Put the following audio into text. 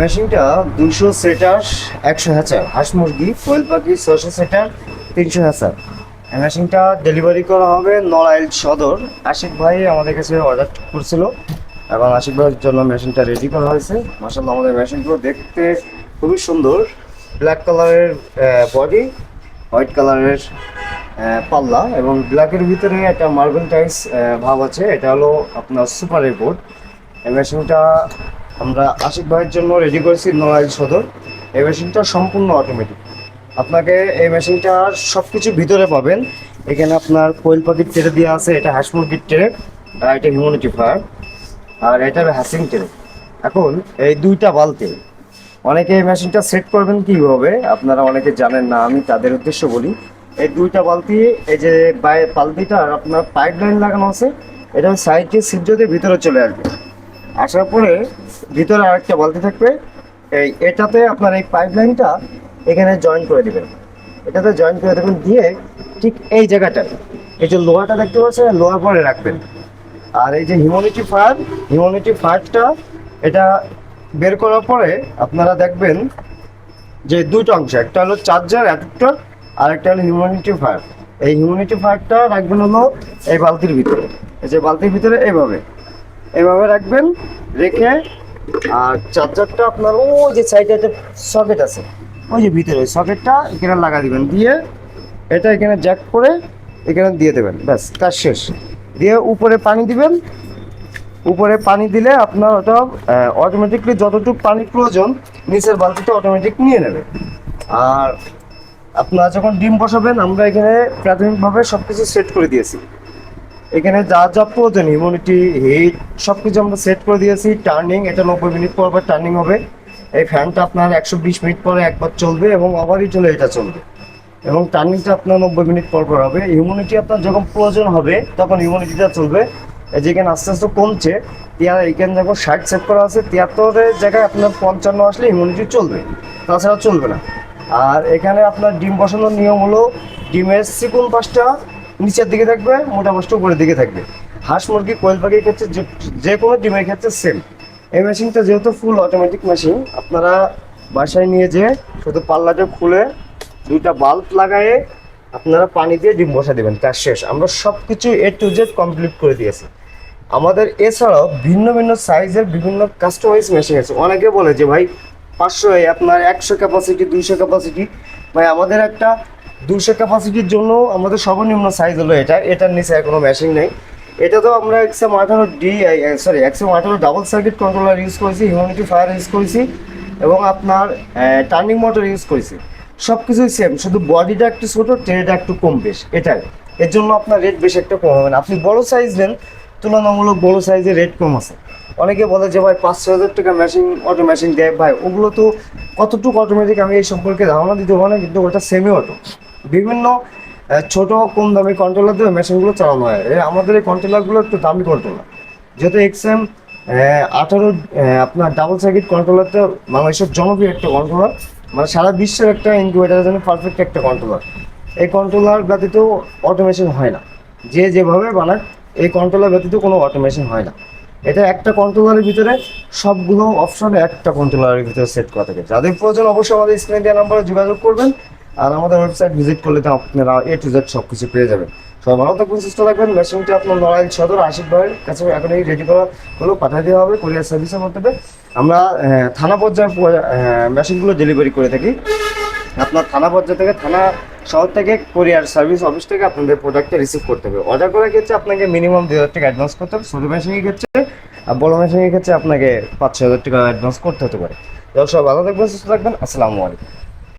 মেশিনটা দুশো সেটার একশো হ্যাচার হাঁস মুরগি, কোয়েল পাখি ছশো সেটার তিনশো হ্যাচার মেশিনটা ডেলিভারি করা হবে নড়াইল সদর। আশিক ভাই আমাদের কাছে অর্ডার করছিল এবং আশিক ভাইয়ের জন্য মেশিনটা রেডি করা হয়েছে। মাসাল্লাহ আমাদের মেশিনগুলো দেখতে খুবই সুন্দর। ব্ল্যাক কালারের বডি হোয়াইট কালারের পাল্লা এবং ব্ল্যাকের ভিতরে একটা মার্বেল টাইস ভাব আছে। এটা হলো আপনার সুপার বোর্ড এই মেশিনটা আমরা আশিক ভাইয়ের জন্য রেডি করেছি নড়াইল সদর। এই মেশিনটা সম্পূর্ণ অটোমেটিক আপনাকে এই মেশিনটার সব কিছু ভিতরে পাবেন। এখানে আপনার কোয়েল পাখির ট্রে দেওয়া আছে, এটা হাঁস মুরগির ট্রে আর এটা হিউম্যানিটি ফায়ার আর এটা হ্যাসিং ট্রে এখন এই দুইটা বালতি। অনেকে এই মেশিনটা সেট করবেন কীভাবে, আপনারা অনেকে জানেন না, আমি তাদের উদ্দেশ্য বলি। এই দুইটা বালতি, এই যে বালতিটার আপনার পাইপ লাইন লাগানো আছে, এটা সাইডে সিদ্ধতে ভিতরে চলে আসবে। আসার পরে ভিতরে আরেকটা বালতি থাকবে, এই এটাতে আপনার এই পাইপ লাইনটা এখানে জয়েন করে দেবেন। এটাতে জয়েন করে দেবেন দিয়ে ঠিক এই জায়গাটায়। এই যে লোহাটা দেখতে পাচ্ছেন লোহার পরে রাখবেন। আর এই যে হিউম্যানিটি ফায়ার হিউম্যানিটি ফায়ারটা এটা বের করার পরে আপনারা দেখবেন যে দুটো অংশ, একটা হলো চার্জার অ্যাডাপ্টার আর একটা হলো হিউম্যানিটি ফায়ার এই হিউম্যানিটি ফায়ারটা রাখবেন হলো এই বালতির ভিতরে। এই যে বালতির ভিতরে এইভাবে। এইভাবে রাখবেন, রেখে, আর চার্জারটা আপনার ওই যে সাইডে একটা সকেট আছে, ওই যে ভিতরে সকেটটা এখানে লাগা দিবেন। দিয়ে এটা এখানে জ্যাক করে এখানে দিয়ে দেবেন। ব্যাস, কাজ শেষ। দিয়ে উপরে পানি দিবেন। উপরে পানি দিলে আপনার ওটা অটোমেটিকলি যতটুকু পানি প্রয়োজন, নিচের বালতিটা অটোমেটিক নিয়ে নেবে। আর আপনারা যখন ডিম বসাবেন, আমরা এখানে প্রাথমিকভাবে সব কিছু সেট করে দিয়েছি। এখানে যা যা প্রয়োজন ইমিউনিটি হিট সব কিছু আমরা সেট করে দিয়েছি। টার্নিং এটা নব্বই মিনিট পর পর টার্নিং হবে। এই ফ্যানটা আপনার একশো বিশ মিনিট পরে একবার চলবে এবং ওভারই চলে এটা চলবে। এবং টার্নিংটা আপনার নব্বই মিনিট পর পর হবে। ইমিউনিটি আপনার যখন প্রয়োজন হবে, তখন ইমিউনিটিটা চলবে। এই যেখানে আস্তে আস্তে কমছে তিয়ার এখানে যখন ষাট সেট করা আছে, তিয়াত্তরের জায়গায় আপনার পঞ্চান্ন আসলে ইমিউনিটি চলবে। তাছাড়া চলবে না। আর এখানে আপনার ডিম বসানোর নিয়ম হলো, ডিমের চিকুন পাশটা নিচের দিকে থাকবে, মোটা পাশটা উপরের দিকে থাকবে। হাঁস, মুরগি, কোয়েল পাখির ক্ষেত্রে যে- যে কোনো ডিমের ক্ষেত্রে সেম এই মেশিনটা যেহেতু ফুল অটোমেটিক মেশিন আপনারা বাসায় নিয়ে যেয়ে শুধু পাল্লাটা খুলে দুইটা বাল্ব লাগায়ে আপনারা পানি দিয়ে ডিম বসা দেবেন, তার শেষ। আমরা সব কিছু এ টু জেড কমপ্লিট করে দিয়েছি। আমাদের এছাড়াও ভিন্ন ভিন্ন সাইজের বিভিন্ন কাস্টমাইজ মেশিন আছে। অনেকে বলে যে, ভাই, পাঁচশো আপনার একশো ক্যাপাসিটি দুইশো ক্যাপাসিটি ভাই, আমাদের একটা দুশো ক্যাপাসিটির জন্য আমাদের সর্বনিম্ন সাইজ হলো এটা। এটার নিচে কোনো মেশিন নেই। এটা তো আমরা এক্সএম আঠারো ডি সরি এক্সএম আঠারো ডাবল সার্কিট কন্ট্রোলার ইউজ করেছি হিউম্যানিটি ফায়ার ইউজ করেছি এবং আপনার টার্নিং মোটর ইউজ করেছি। সব কিছুই সেম শুধু বডিটা একটু ছোটো ট্রেটা একটু কম বেশ, এটাই। এর জন্য আপনার রেট বেশি একটা কম হবে না। আপনি বড় সাইজ নেন, তুলনামূলক বড় সাইজের রেট কম আছে। অনেকে বলে যে, ভাই পাঁচ ছ হাজার টাকা মেশিন অটো মেশিন দেয়। ভাই, ওগুলো তো কতটুকু অটোমেটিক আমি এই সম্পর্কে ধারণা দিতে পারব না, কিন্তু ওটা সেমি অটো বিভিন্ন ছোট কম দামি কন্ট্রোলার দিয়ে মেশিনগুলো চালানো হয়। এ, আমাদের এই কন্ট্রোলারগুলো একটু দামি কন্ট্রোলার যেহেতু এক্সএম আঠারো আপনার ডাবল সার্কিট কন্ট্রোলারটা বাংলাদেশের জনপ্রিয় একটা কন্ট্রোলার মানে সারা বিশ্বের একটা ইনকিউবেটারের জন্য পারফেক্ট একটা কন্ট্রোলার এই কন্ট্রোলার ব্যতীত অটোমেশন হয় না। যে যেভাবে বানায় এই কন্ট্রোলার ব্যতীত কোনো অটোমেশন হয় না। এটা একটা কন্ট্রোলারের ভিতরে সবগুলো অপশনে একটা কন্ট্রোলারের ভিতরে সেট করা থাকে। যাদের প্রয়োজন অবশ্যই আমাদের স্ক্রিনে দেওয়া নাম্বারে যোগাযোগ করবেন। আর আমাদের ওয়েবসাইট ভিজিট করলে তো আপনারা এ টু জেড সব কিছু পেয়ে যাবেন। সব ভালো থাকবেন, সুস্থ থাকবেন। মেশিনটি আপনার নড়াইল সদর আশিক ভাইয়ের কাছে এখন এই রেডি করা হলো, পাঠিয়ে দেওয়া হবে কোরিয়ার সার্ভিসের মাধ্যমে আমরা থানা পর্যায়ে মেশিনগুলো ডেলিভারি করে থাকি। আপনার থানা পর্যায়ে থেকে, থানা শহর থেকে কোরিয়ার সার্ভিস অফিস থেকে আপনাদের প্রোডাক্টটা রিসিভ করতে হবে। অর্ডার করার ক্ষেত্রে আপনাকে মিনিমাম দু হাজার টাকা অ্যাডভান্স করতে হবে। ছোটো মেশিনের ক্ষেত্রে আর বড় মেশিনের ক্ষেত্রে আপনাকে পাঁচ ছ হাজার টাকা অ্যাডভান্স করতে হতে পারে। দর্শক ভালো থাকবেন, সুস্থ থাকবেন। আসসালামু আলাইকুম।